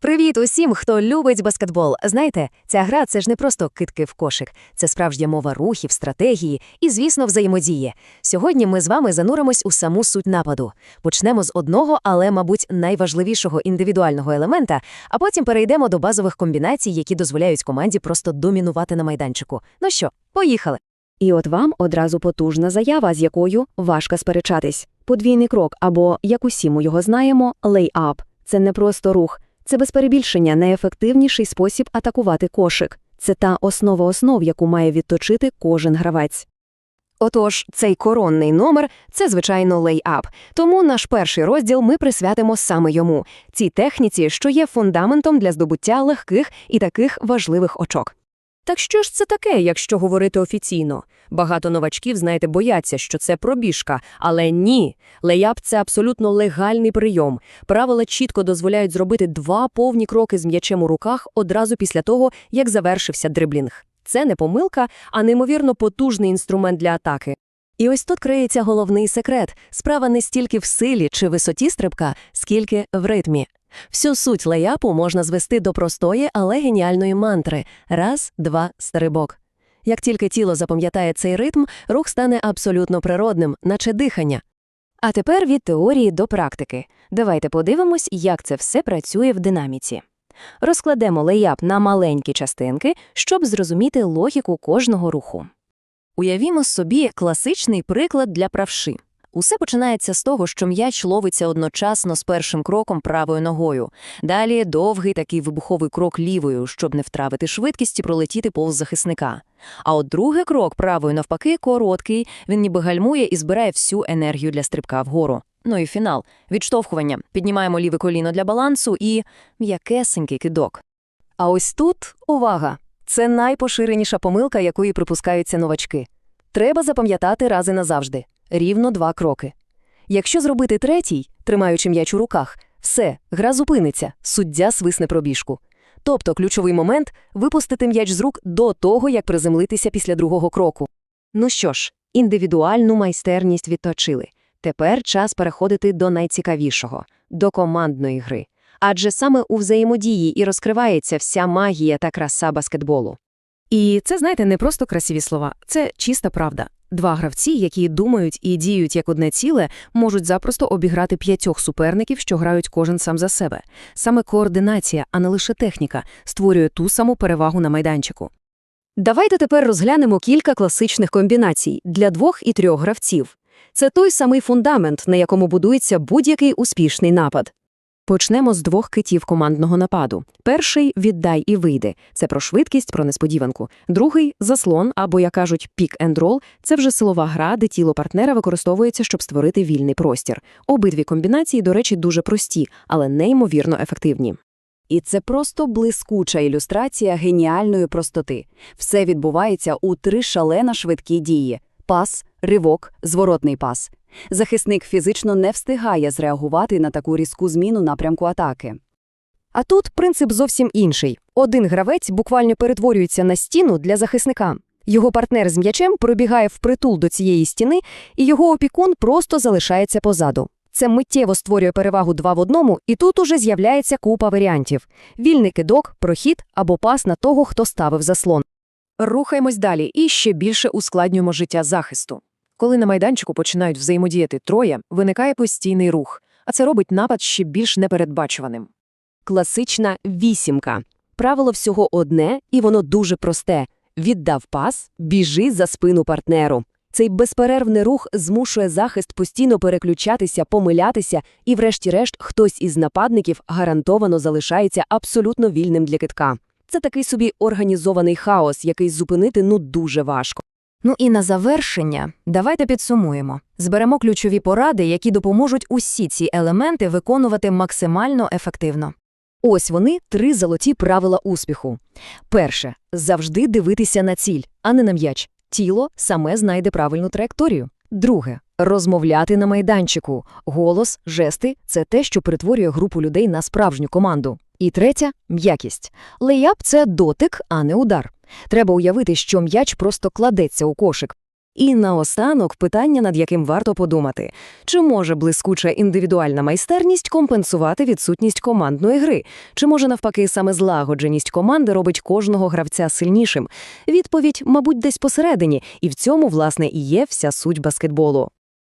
Привіт усім, хто любить баскетбол. Знаєте, ця гра це ж не просто китки в кошик, це справжня мова рухів, стратегії і, звісно, взаємодії. Сьогодні ми з вами зануримось у саму суть нападу. Почнемо з одного, але, мабуть, найважливішого індивідуального елемента, а потім перейдемо до базових комбінацій, які дозволяють команді просто домінувати на майданчику. Ну що, поїхали. І от вам одразу потужна заява, з якою важко сперечатись. Подвійний крок або, як усі ми його знаємо, лей-ап. Це не просто рух, це без перебільшення найефективніший спосіб атакувати кошик. Це та основа основ, яку має відточити кожен гравець. Отож, цей коронний номер це, звичайно, лей-ап. Тому наш перший розділ ми присвятимо саме йому цій техніці, що є фундаментом для здобуття легких і таких важливих очок. Так що ж це таке, якщо говорити офіційно? Багато новачків, знаєте, бояться, що це пробіжка, але ні. Леяп – це абсолютно легальний прийом. Правила чітко дозволяють зробити два повні кроки з м'ячем у руках одразу після того, як завершився дриблінг. Це не помилка, а неймовірно потужний інструмент для атаки. І ось тут криється головний секрет. Справа не стільки в силі чи висоті стрибка, скільки в ритмі. Всю суть леяпу можна звести до простої, але геніальної мантри раз, два, стрибок. Як тільки тіло запам'ятає цей ритм, рух стане абсолютно природним, наче дихання. А тепер від теорії до практики. Давайте подивимось, як це все працює в динаміці. Розкладемо леяп на маленькі частинки, щоб зрозуміти логіку кожного руху. Уявімо собі класичний приклад для правши. Усе починається з того, що м'яч ловиться одночасно з першим кроком правою ногою. Далі довгий такий вибуховий крок лівою, щоб не втравити швидкість і пролетіти повз захисника. А от другий крок правою навпаки короткий, він ніби гальмує і збирає всю енергію для стрибка вгору. Ну і фінал – відштовхування. Піднімаємо ліве коліно для балансу і м'якесенький кидок. А ось тут увага! Це найпоширеніша помилка, якої припускаються новачки. Треба запам'ятати рази назавжди. Рівно два кроки. Якщо зробити третій, тримаючи м'яч у руках, все, гра зупиниться, суддя свисне пробіжку. Тобто ключовий момент – випустити м'яч з рук до того, як приземлитися після другого кроку. Ну що ж, індивідуальну майстерність відточили. Тепер час переходити до найцікавішого – до командної гри. Адже саме у взаємодії і розкривається вся магія та краса баскетболу. І це, знаєте, не просто красиві слова, це чиста правда. Два гравці, які думають і діють як одне ціле, можуть запросто обіграти п'ятьох суперників, що грають кожен сам за себе. Саме координація, а не лише техніка, створює ту саму перевагу на майданчику. Давайте тепер розглянемо кілька класичних комбінацій для двох і трьох гравців. Це той самий фундамент, на якому будується будь-який успішний напад. Почнемо з двох китів командного нападу. Перший – віддай і вийди. Це про швидкість, про несподіванку. Другий – заслон, або, як кажуть, пік-енд-рол. Це вже силова гра, де тіло партнера використовується, щоб створити вільний простір. Обидві комбінації, до речі, дуже прості, але неймовірно ефективні. І це просто блискуча ілюстрація геніальної простоти. Все відбувається у три шалено швидкі дії – пас, ривок, зворотний пас. Захисник фізично не встигає зреагувати на таку різку зміну напрямку атаки. А тут принцип зовсім інший. Один гравець буквально перетворюється на стіну для захисника. Його партнер з м'ячем пробігає впритул до цієї стіни, і його опікун просто залишається позаду. Це миттєво створює перевагу два в одному, і тут уже з'являється купа варіантів. Вільний кидок, прохід або пас на того, хто ставив заслон. Рухаємось далі і ще більше ускладнюємо життя захисту. Коли на майданчику починають взаємодіяти троє, виникає постійний рух, а це робить напад ще більш непередбачуваним. Класична вісімка. Правило всього одне, і воно дуже просте. Віддав пас, біжи за спину партнеру. Цей безперервний рух змушує захист постійно переключатися, помилятися, і врешті-решт хтось із нападників гарантовано залишається абсолютно вільним для китка. Це такий собі організований хаос, який зупинити ну дуже важко. Ну і на завершення давайте підсумуємо. Зберемо ключові поради, які допоможуть усі ці елементи виконувати максимально ефективно. Ось вони три золоті правила успіху. Перше завжди дивитися на ціль, а не на м'яч. Тіло саме знайде правильну траєкторію. Друге розмовляти на майданчику. Голос, жести це те, що перетворює групу людей на справжню команду. І третя м'якість. Лейап це дотик, а не удар. Треба уявити, що м'яч просто кладеться у кошик. І наостанок питання, над яким варто подумати. Чи може блискуча індивідуальна майстерність компенсувати відсутність командної гри? Чи може навпаки саме злагодженість команди робить кожного гравця сильнішим? Відповідь, мабуть, десь посередині, і в цьому, власне, і є вся суть баскетболу.